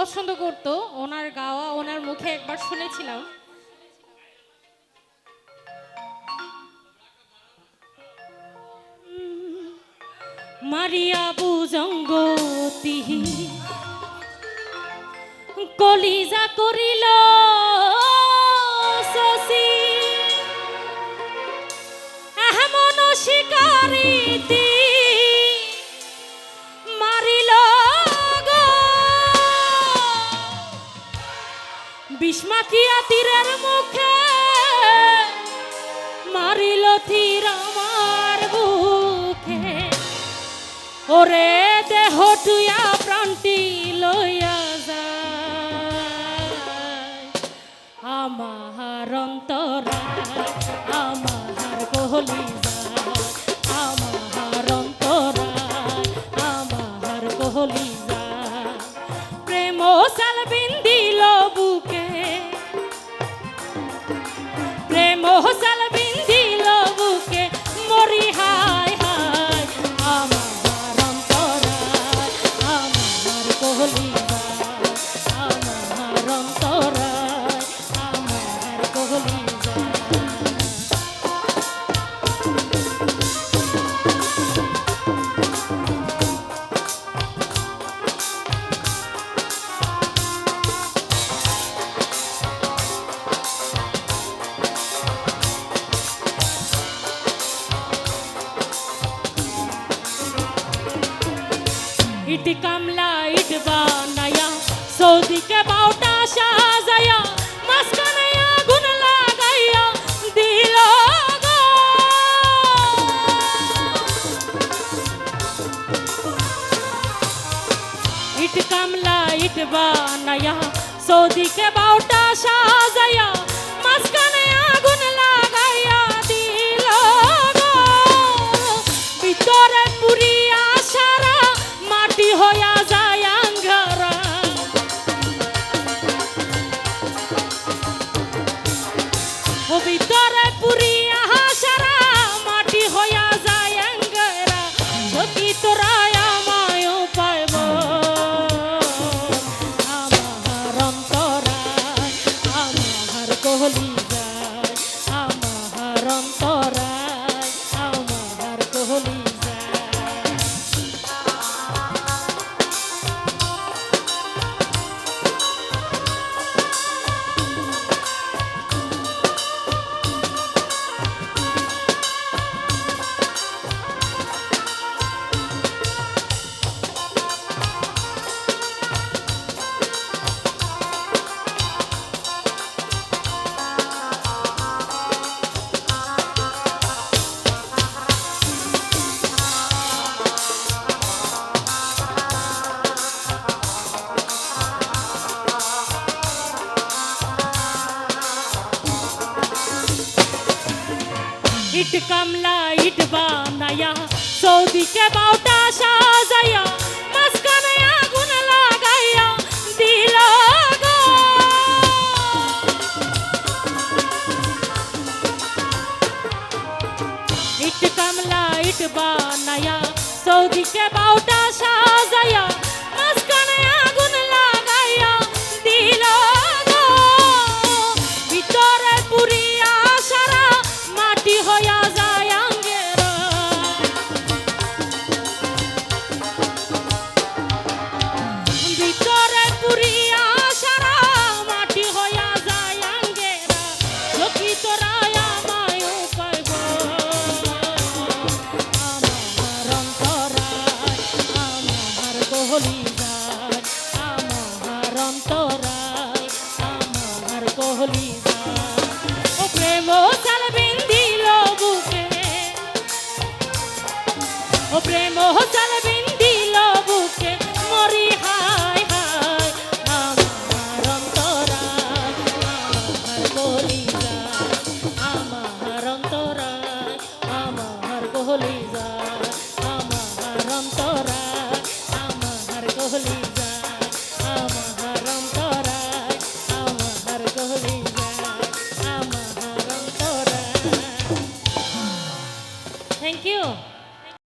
পছন্দ করত, ওনার গাওয়া, ওনার মুখে একবার শুনেছিলাম। মারিয়া বুজঙ্গতি, কলিজা করিল শশী। এমন শিকারিতি তীরের মুখে মারিল তীর আমার ওরে দেহ টুয়া প্রান্তি লইয়া যায়। আমার অন্তরা আমার বানায়া, সৌদিকে বাউটা সাজায়া মাঝখানে আগুন লাগাইয়া দিল গো। ইট কামলা, ইট বানায়া, সৌদিকে বাউটা সাজায়া মাঝখানে ভিতরে ইট কামলা, ইট বানায়া, সৌদিকে বাউটা সাজায়া, মাঝখানে আগুন লাগাইয়া দিল। ইট কামলা, ইট বানায়া, সৌদিকে বাউটা সাজায়া ভিতরে পুরিয়া সারা মাটি হইয়া যায় আঙ্গেরা। সখী তোরা আমায় পাইব আমার অন্তরায় আমার কহলি যায়। আমার অন্তরায় আমার কহলি যায়। ও প্রেম সাল বিন্দিল বুকে। ও প্রেম সাল